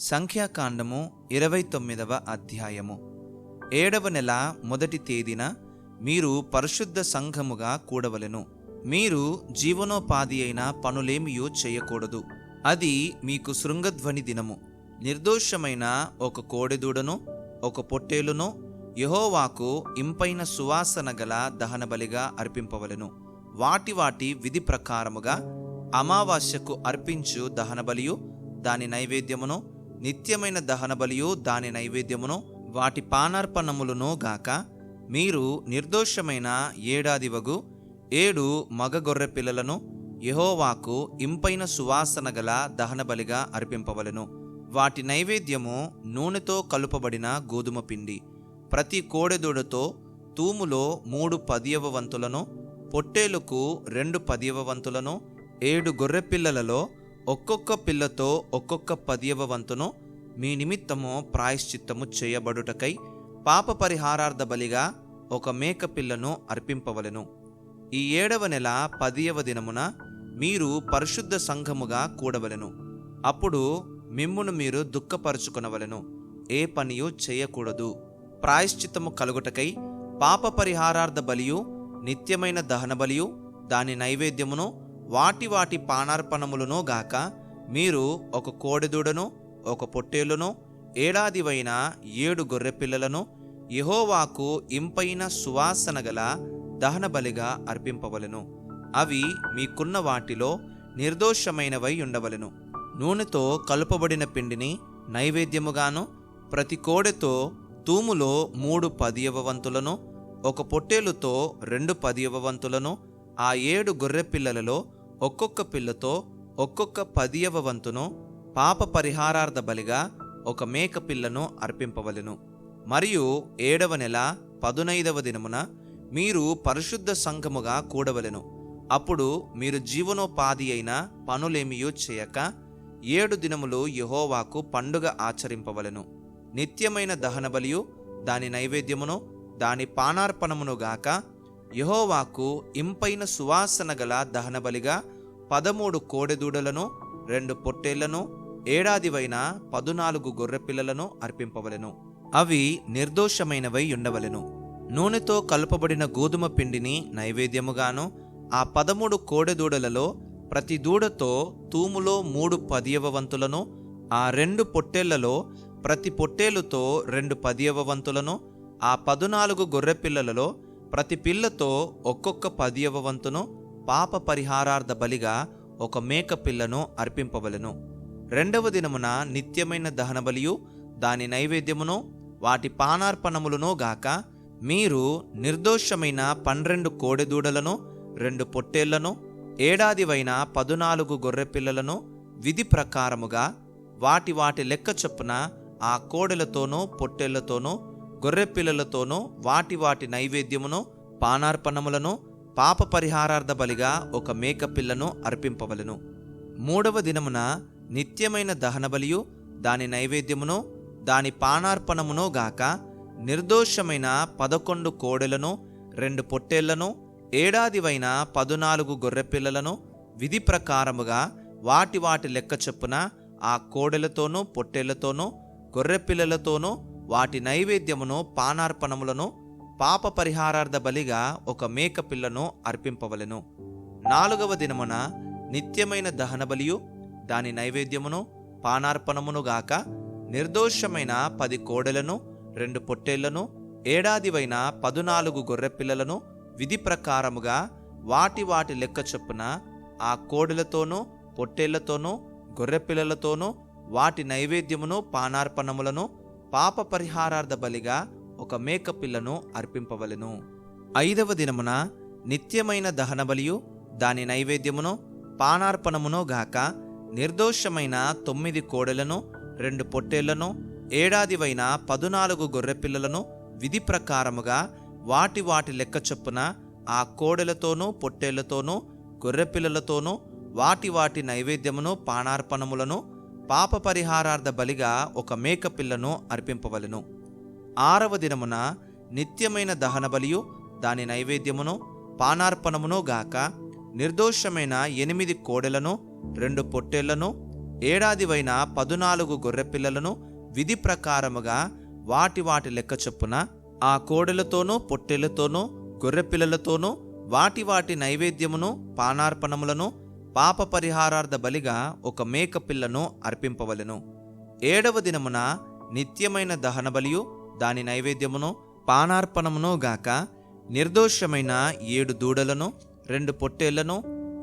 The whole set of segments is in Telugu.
సంఖ్యాకాండము ఇరవై తొమ్మిదవ అధ్యాయము. ఏడవ నెల మొదటి తేదీన మీరు పరిశుద్ధ సంఘముగా కూడవలెను. మీరు జీవనోపాధి అయిన పనులేమియో చేయకూడదు. అది మీకు శృంగధ్వని దినము. నిర్దోషమైన ఒక కోడెదూడను ఒక పొట్టేలును యహోవాకు ఇంపైన సువాసన గల దహనబలిగా అర్పింపవలెను. వాటి వాటి విధి ప్రకారముగా అమావాస్యకు అర్పించు దహనబలియు దాని నైవేద్యమును నిత్యమైన దహనబలియు దాని నైవేద్యమును వాటి పానార్పణములను గాక మీరు నిర్దోషమైన ఏడాది వగు ఏడు మగ గొర్రె పిల్లలను యహోవాకు ఇంపైన సువాసన గల దహనబలిగా అర్పింపవలెను. వాటి నైవేద్యము నూనెతో కలుపబడిన గోధుమ పిండి ప్రతి కోడెదూడతో తూములో మూడు పదియవ వంతులను పొట్టేలుకు రెండు పదియవ వంతులను ఏడు గొర్రెపిల్లలలో ఒక్కొక్క పిల్లతో ఒక్కొక్క పదియవ వంతును మీ నిమిత్తము ప్రాయశ్చిత్తము చేయబడుటకై పాప పరిహారార్థ బలిగా ఒక మేక పిల్లను అర్పింపవలెను. ఈ ఏడవ నెల పదియవ దినమున మీరు పరిశుద్ధ సంఘముగా కూడవలెను. అప్పుడు మిమ్మును మీరు దుఃఖపరుచుకొనవలెను. ఏ పనియు చేయకూడదు. ప్రాయశ్చిత్తము కలుగుటకై పాప పరిహారార్థ బలియు నిత్యమైన దహన బలియు దాని నైవేద్యమును వాటి వాటి పానార్పణములను గాక మీరు ఒక కోడెదూడను ఒక పొట్టేలును ఏడాదివైన ఏడు గొర్రెపిల్లలను యహోవాకు ఇంపైన సువాసన గల దహనబలిగా అర్పింపవలను. అర్పింపవలెను అవి మీకున్న వాటిలో నిర్దోషమైనవై ఉండవలెను. నూనెతో కలుపబడిన పిండిని నైవేద్యముగాను ప్రతి కోడెతో తూములో మూడు పదియవ వంతులను ఒక పొట్టేలుతో రెండు పదియవ వంతులను ఆ ఏడు గొర్రె పిల్లలలో ఒక్కొక్క పిల్లతో ఒక్కొక్క పదియవ వంతును పాప పరిహారార్థ బలిగా ఒక మేక పిల్లను అర్పింపవలెను. మరియు ఏడవ నెల పదునైదవ దినమున మీరు పరిశుద్ధ సంఘముగా కూడవలెను. అప్పుడు మీరు జీవనోపాధి అయిన పనులేమియూ చేయక ఏడు దినములు యహోవాకు పండుగ ఆచరింపవలను. నిత్యమైన దహనబలియు దాని నైవేద్యమును దాని పానార్పణమును గాక యహోవాకు ఇంపైన సువాసన గల దహనబలిగా పదమూడు కోడెదూడలను రెండు పొట్టేళ్ళను ఏడాదివైన పదునాలుగు గొర్రెపిల్లలను అర్పింపవలెను. అవి నిర్దోషమైనవై ఉండవలెను. నూనెతో కలుపబడిన గోధుమ పిండిని నైవేద్యముగాను ఆ పదమూడు కోడెదూడలలో ప్రతి దూడతో తూములో మూడు పదియవ వంతులను ఆ రెండు పొట్టేళ్ళలో ప్రతి పొట్టేలుతో రెండు పదియవ వంతులను ఆ పదునాలుగు గొర్రెపిల్లలలో ప్రతి పిల్లతో ఒక్కొక్క పదియవ వంతును పాప పరిహారార్థ బలిగా ఒక మేక పిల్లను అర్పింపవలెను. రెండవ దినమున నిత్యమైన దహనబలియు దాని నైవేద్యమును వాటి పానార్పణములను గాక మీరు నిర్దోషమైన పన్నెండు కోడెదూడలను రెండు పొట్టేళ్ళను ఏడాదివైన పదునాలుగు గొర్రెపిల్లలను విధి ప్రకారముగా వాటి వాటి లెక్క చొప్పున ఆ కోడెలతోనూ పొట్టేళ్ళతోనూ గొర్రెపిల్లలతోనూ వాటి వాటి నైవేద్యమును పానార్పణములను పాప పరిహారార్థ బలిగా ఒక మేక పిల్లను అర్పింపవలెను. మూడవ దినమున నిత్యమైన దహనబలియు దాని నైవేద్యమును దాని పానార్పణమును గాక నిర్దోషమైన పదకొండు కోడెలను రెండు పొట్టేళ్ళను ఏడాదివైన పదునాలుగు గొర్రెపిల్లలను విధి ప్రకారముగా వాటి వాటి లెక్క చొప్పున ఆ కోడెలతోనూ పొట్టేళ్ళతోనూ గొర్రెపిల్లలతోనూ వాటి నైవేద్యమును పానార్పణములను పాప పరిహారార్థ బలిగా ఒక మేక పిల్లను అర్పింపవలెను. నాలుగవ దినమున నిత్యమైన దహన బలియు దాని నైవేద్యమును పానార్పణమును గాక నిర్దోషమైన పది కోడెలను రెండు పొట్టేళ్ళను ఏడాదివైన పదునాలుగు గొర్రెపిల్లలను విధి ప్రకారముగా వాటి వాటి లెక్క చొప్పున ఆ కోడెలతోనూ పొట్టేళ్ళతోనూ గొర్రెపిల్లలతోనూ వాటి నైవేద్యమును పానార్పణములను పాప పరిహారార్థ బలిగా ఒక మేక పిల్లను అర్పింపవలెను. ఐదవ దినమున నిత్యమైన దహన బలియు దాని నైవేద్యమును పానార్పణమును గాక నిర్దోషమైన తొమ్మిది కోడెలను రెండు పొట్టేళ్ళను ఏడాదివైన పదునాలుగు గొర్రెపిల్లలను విధి ప్రకారముగా వాటి వాటి లెక్క చొప్పున ఆ కోడెలతోనూ పొట్టేళ్ళతోనూ గొర్రెపిల్లలతోనూ వాటి వాటి నైవేద్యమును పానార్పణములను పాప పరిహారార్థ బలిగా ఒక మేక పిల్లను అర్పింపవలెను. ఆరవ దినమున నిత్యమైన దహన బలియు దాని నైవేద్యమును పానార్పణమును గాక నిర్దోషమైన ఎనిమిది కోడెలను రెండు పొట్టేళ్ళను ఏడాదివైన పదునాలుగు గొర్రెపిల్లలను విధి ప్రకారముగా వాటి వాటి లెక్క చొప్పున ఆ కోడెలతోనూ పొట్టెలతోనూ గొర్రెపిల్లలతోనూ వాటి వాటి నైవేద్యమును పానార్పణములను పాప పరిహారార్థ బలిగా ఒక మేక పిల్లను అర్పింపవలెను. ఏడవ దినమున నిత్యమైన దహన బలియు దాని నైవేద్యమును పానార్పణమును గాక నిర్దోషమైన ఏడు దూడలను రెండు పొట్టేళ్ళను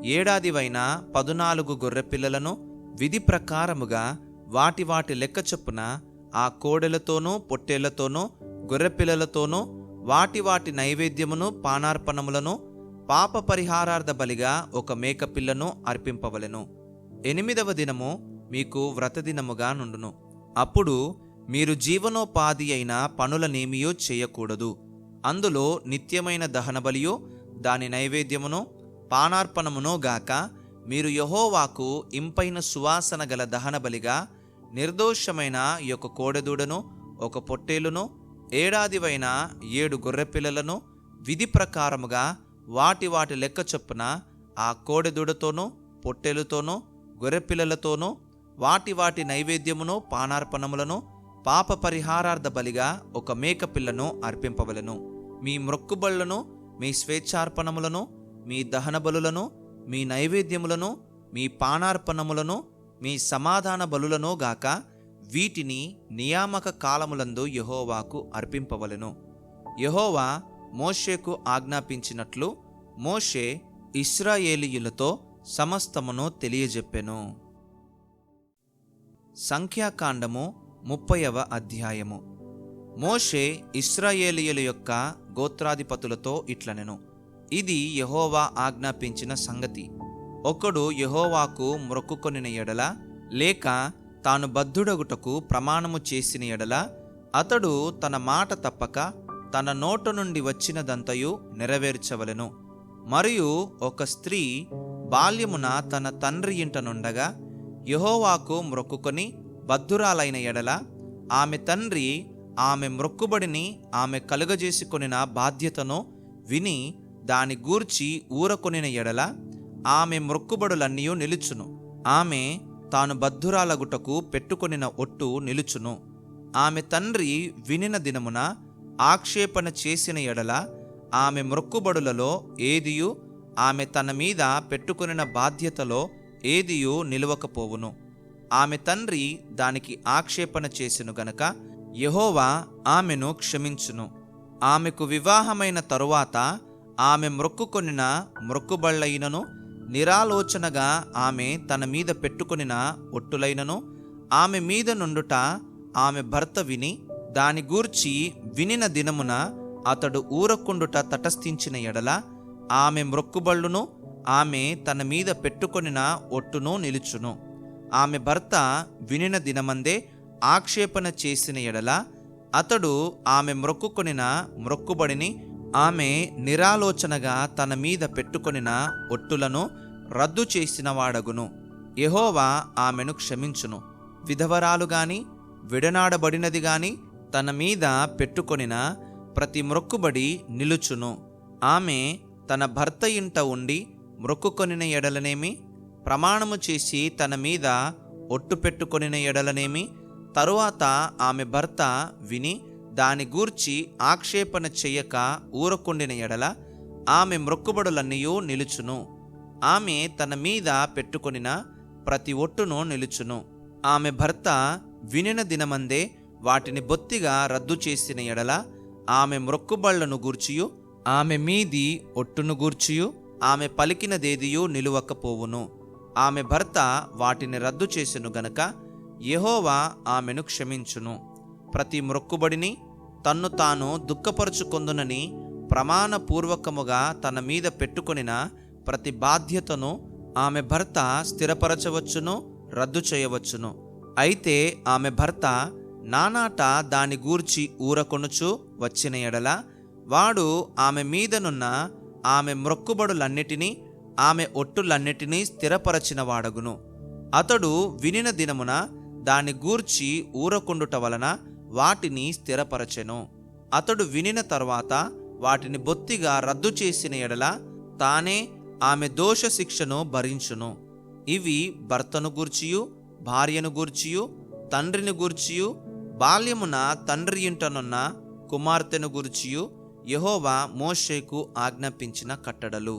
ఏడాదివైన పదునాలుగు గొర్రెపిల్లలను విధి ప్రకారముగా వాటి వాటి లెక్క చొప్పున ఆ కోడెలతోనూ పొట్టేళ్ళతోనూ గొర్రెపిల్లలతోనూ వాటి వాటి నైవేద్యమును పానార్పణములను పాప పరిహారార్థ బలిగా ఒక మేకపిల్లను అర్పింపవలెను. ఎనిమిదవ దినము మీకు వ్రతదినముగా నుండును. అప్పుడు మీరు జీవనోపాధి అయిన పనులనేమియో చేయకూడదు. అందులో నిత్యమైన దహనబలియో దాని నైవేద్యమును పానార్పణమునో గాక మీరు యహోవాకు ఇంపైన సువాసన గల దహనబలిగా నిర్దోషమైన యొక్క కోడెదూడను ఒక పొట్టేలును ఏడాదివైన ఏడు గొర్రెపిల్లలను విధి ప్రకారముగా వాటి వాటి లెక్క చొప్పున ఆ కోడెదూడతోనో పొట్టెలుతోనో గొర్రెపిల్లలతోనో వాటి వాటి నైవేద్యమును పానార్పణములను పాప పరిహారార్థ బలిగా ఒక మేకపిల్లను అర్పింపవలను అర్పింపవలెను. మీ మ్రొక్కుబళ్ళను మీ స్వేచ్ఛార్పణములను మీ దహన బలులను మీ నైవేద్యములను మీ పానార్పణములను మీ సమాధాన బలులను గాక వీటిని నియామక కాలములందు యహోవాకు అర్పింపవలెను. యహోవా మోషేకు ఆజ్ఞాపించినట్లు మోషే ఇస్రాయేలీయులతో సమస్తమును తెలియజెప్పెను. సంఖ్యాకాండము ముప్పైవ అధ్యాయము. మోషే ఇస్రాయేలీయుల యొక్క గోత్రాధిపతులతో ఇట్లనెను. ఇది యహోవా ఆజ్ఞాపించిన సంగతి. ఒకడు యహోవాకు మ్రొక్కుకొనిన ఎడల లేక తాను బద్ధుడగుటకు ప్రమాణము చేసిన ఎడల అతడు తన మాట తప్పక తన నోట నుండి వచ్చినదంతయు నెరవేర్చవలెను. మరియు ఒక స్త్రీ బాల్యమున తన తండ్రి ఇంటనుండగా యహోవాకు మ్రొక్కుకొని బద్ధురాలైన ఎడల ఆమె తండ్రి ఆమె మ్రొక్కుబడిని ఆమె కలుగజేసుకొనిన బాధ్యతను విని దాని గూర్చి ఊరకొనిన ఎడల ఆమె మ్రొక్కుబడులన్నీ నిలుచును. ఆమె తాను బద్ధురాలగుటకు పెట్టుకొనిన ఒట్టు నిలుచును. ఆమె తండ్రి వినిన దినమున ఆక్షేపణ చేసిన ఎడల ఆమె మ్రొక్కుబడులలో ఏదియు ఆమె తన మీద పెట్టుకునిన బాధ్యతలో ఏదియు నిలవకపోవును. ఆమె తండ్రి దానికి ఆక్షేపణ చేసెను గనక యహోవా ఆమెను క్షమించును. ఆమెకు వివాహమైన తరువాత ఆమె మ్రొక్కుకొనిన మ్రొక్కుబళ్ళైనను నిరాలోచనగా ఆమె తన మీద పెట్టుకొనిన ఒట్టులైనను ఆమె మీద నుండుట ఆమె భర్త విని దాని గూర్చి వినిన దినమున అతడు ఊరకుండుట తటస్థించిన ఎడల ఆమె మ్రొక్కుబళ్ళును ఆమె తన మీద పెట్టుకొనిన ఒట్టును నిలుచును. ఆమె భర్త వినిన దినమందే ఆక్షేపణ చేసిన ఎడల అతడు ఆమె మ్రొక్కుకొనిన మ్రొక్కుబడిని ఆమె నిరాలోచనగా తన మీద పెట్టుకొనిన ఒట్టులను రద్దు చేసిన వాడగును. యెహోవా ఆమెను క్షమించును. విధవరాలు గాని విడనాడబడినది గాని తన మీద పెట్టుకొనిన ప్రతి మ్రొక్కుబడి నిలుచును. ఆమె తన భర్త ఇంట ఉండి మ్రొక్కుకొనిన ఎడలనేమి ప్రమాణము చేసి తన మీద ఒట్టు పెట్టుకొనిన ఎడలనేమి తరువాత ఆమె భర్త విని దాని గూర్చి ఆక్షేపణ చెయ్యక ఊరకుండిన ఎడల ఆమె మ్రొక్కుబడులన్నయూ నిలుచును. ఆమె తన మీద పెట్టుకొనిన ప్రతి ఒట్టును నిలుచును. ఆమె భర్త వినిన దినమందే వాటిని బొత్తిగా రద్దు చేసిన ఎడల ఆమె మ్రొక్కుబళ్ళను గూర్చియు ఆమె మీది ఒట్టును గూర్చియు ఆమె పలికినదేదియూ నిలువకపోవును. ఆమె భర్త వాటిని రద్దు చేసెను గనక యహోవా ఆమెను క్షమించును. ప్రతి మ్రొక్కుబడిని తన్ను తాను దుఃఖపరుచుకొందునని ప్రమాణపూర్వకముగా తన మీద పెట్టుకొనిన ప్రతి బాధ్యతను ఆమె భర్త స్థిరపరచవచ్చును రద్దు చేయవచ్చును. అయితే ఆమె భర్త నానాట దాని గూర్చి ఊరకొనుచు వచ్చిన ఎడల వాడు ఆమె మీదనున్న ఆమె మ్రొక్కుబడులన్నిటినీ ఆమె ఒట్టులన్నిటినీ స్థిరపరచిన వాడగును. అతడు వినిన దినమున దాని గూర్చి ఊరకుండుట వలన వాటిని స్థిరపరచెను. అతడు వినిన తర్వాత వాటిని బొత్తిగా రద్దు చేసిన ఎడల తానే ఆమె దోష శిక్షను భరించును. ఇవి భర్తను గూర్చియు భార్యను గూర్చియు తండ్రిని గూర్చియు బాల్యమున తండ్రి ఇంటనున్న కుమార్తెను గూర్చియు యెహోవా మోషేకు ఆజ్ఞాపించిన కట్టడలు.